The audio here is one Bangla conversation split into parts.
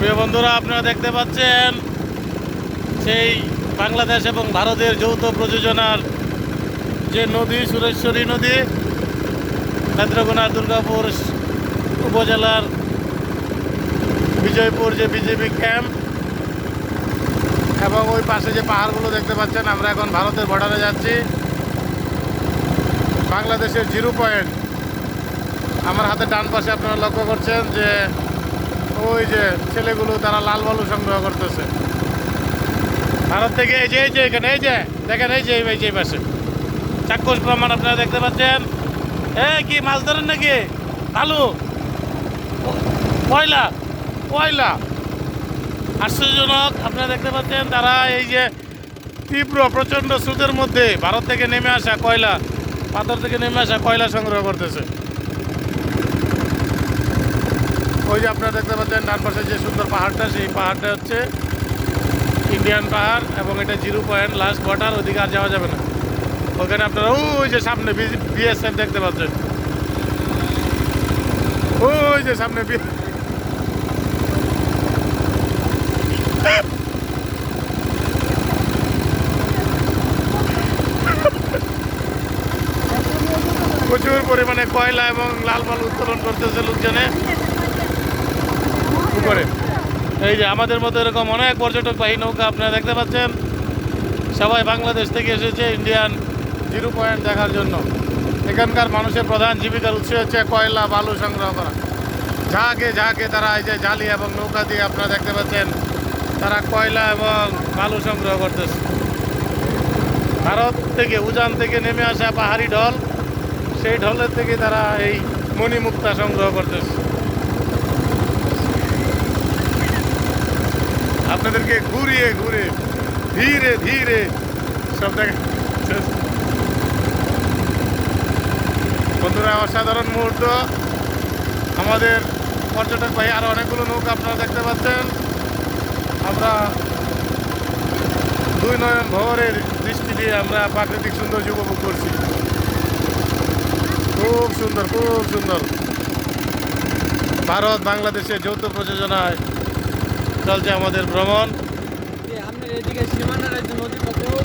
প্রিয় বন্ধুরা, আপনারা দেখতে পাচ্ছেন সেই বাংলাদেশ এবং ভারতের যৌথ প্রযোজনার যে নদী, সুরেশ্বরী নদী, নেত্রকোনা, দুর্গাপুর উপজেলার বিজয়পুর যে বিজেপি ক্যাম্প এবং ওই পাশে যে পাহাড়গুলো দেখতে পাচ্ছেন, আমরা এখন ভারতের বর্ডারে যাচ্ছি। বাংলাদেশের জিরো পয়েন্ট আমার হাতে ডান পাশে আপনারা লক্ষ্য করছেন যে ওই যে ছেলেগুলো, তারা লাল বালু সংগ্রহ করতেছে। ভারত থেকে এই যে এই যে এখানে, এই যে, দেখেন, এই যে এই যে পাশে। চাক্ষুষ প্রমাণ আপনারা দেখতে পাচ্ছেন। এ, কি মাছ ধরেন নাকি? বালু কয়লা? কয়লা? আশ্চর্যজনক, আপনারা দেখতে পাচ্ছেন, তারা এই যে তীব্র, প্রচণ্ড স্রোতের মধ্যে ভারত থেকে নেমে আসা কয়লা, পাথর থেকে নেমে আসা কয়লা সংগ্রহ করতেছে। ওই যে আপনারা দেখতে পাচ্ছেন, ডান পাশে যে সুন্দর পাহাড়টা, সেই পাহাড়টা হচ্ছে ইন্ডিয়ান পাহাড় এবং এটা জিরো পয়েন্ট লাস্ট বর্ডার ওদিকে আর যাওয়া যাবে না। ওখানে আপনারা ওই যে সামনে বিএসএফ দেখতে পাচ্ছেন। ওই যে সামনে প্রচুর পরিমাণে কয়লা এবং লাল মাল উত্তোলন করতেছে লোকজনে। উপরে এই যে আমাদের মতো এরকম অনেক পর্যটকবাহী নৌকা আপনারা দেখতে পাচ্ছেন। সবাই বাংলাদেশ থেকে এসেছে ইন্ডিয়ান জিরো পয়েন্ট দেখার জন্য। এখানকার মানুষের প্রধান জীবিকার উৎস হচ্ছে কয়লা, বালু সংগ্রহ করা। ঝাঁকে ঝাঁকে তারা এই যে জালি এবং নৌকা দিয়ে আপনারা দেখতে পাচ্ছেন, তারা কয়লা এবং বালু সংগ্রহ করতেছে। ভারত থেকে উজান থেকে নেমে আসা পাহাড়ি ঢল, সেই ঢলের থেকে তারা এই মণিমুক্তা সংগ্রহ করতেছে। আপনাদেরকে ঘুরিয়ে ঘুরে ধীরে ধীরে সব দেখা বন্ধুরা, অসাধারণ মুহূর্ত। আমাদের পর্যটক ভাই আরও অনেকগুলো নৌকা আপনারা দেখতে পাচ্ছেন। আমরা দুই নয়ন ভবরের দৃষ্টি দিয়ে আমরা প্রাকৃতিক সৌন্দর্য উপভোগ করছি। খুব সুন্দর খুব সুন্দর। ভারত বাংলাদেশের যৌথ প্রযোজনায় চলছে আমাদের ভ্রমণ। যে আপনার এদিকে সীমানার যে নদী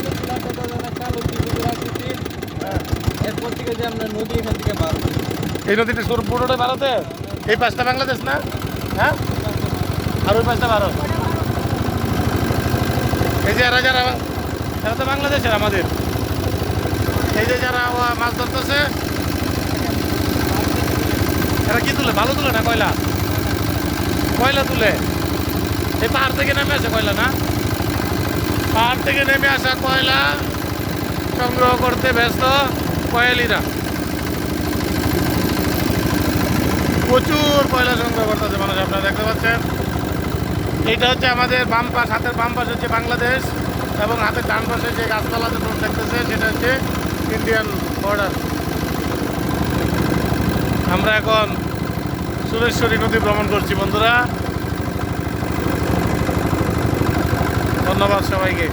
যে চুলাটা দাদা একটা লক্ষ্মী পুকুর আকৃতি এরপর থেকে যে আমরা নদী এখান থেকে বার এই নদীটা সর পুরোটা ভারতে এই পাঁচটা বাংলাদেশ না? হ্যাঁ? আর ওই পাঁচটা ভারত। এই যে এরা যারা এরা তো বাংলাদেশের আমাদের। এই যে যারা মাছ ধরতেছে এরা কি তুলে? ভালো তুলে না কয়লা? কয়লা তুলে? এই পাহাড় থেকে নেমে আসে কয়লা না? পাহাড় থেকে নেমে আসা কয়লা সংগ্রহ করতে ব্যস্ত কয়েলিরা। প্রচুর কয়লা সংগ্রহ করতেছে মানুষ, আপনারা দেখতে পাচ্ছেন। এইটা হচ্ছে আমাদের বাম পাশ, হাতের বাম পাশ হচ্ছে বাংলাদেশ এবং হাতের ডান পাশে যে গাছপালাতে দেখতেছে, সেটা হচ্ছে ইন্ডিয়ান বর্ডার। আমরা এখন সুরেশ্বরী নদী ভ্রমণ করছি, বন্ধুরা। ধন্যবাদ সবাইকে।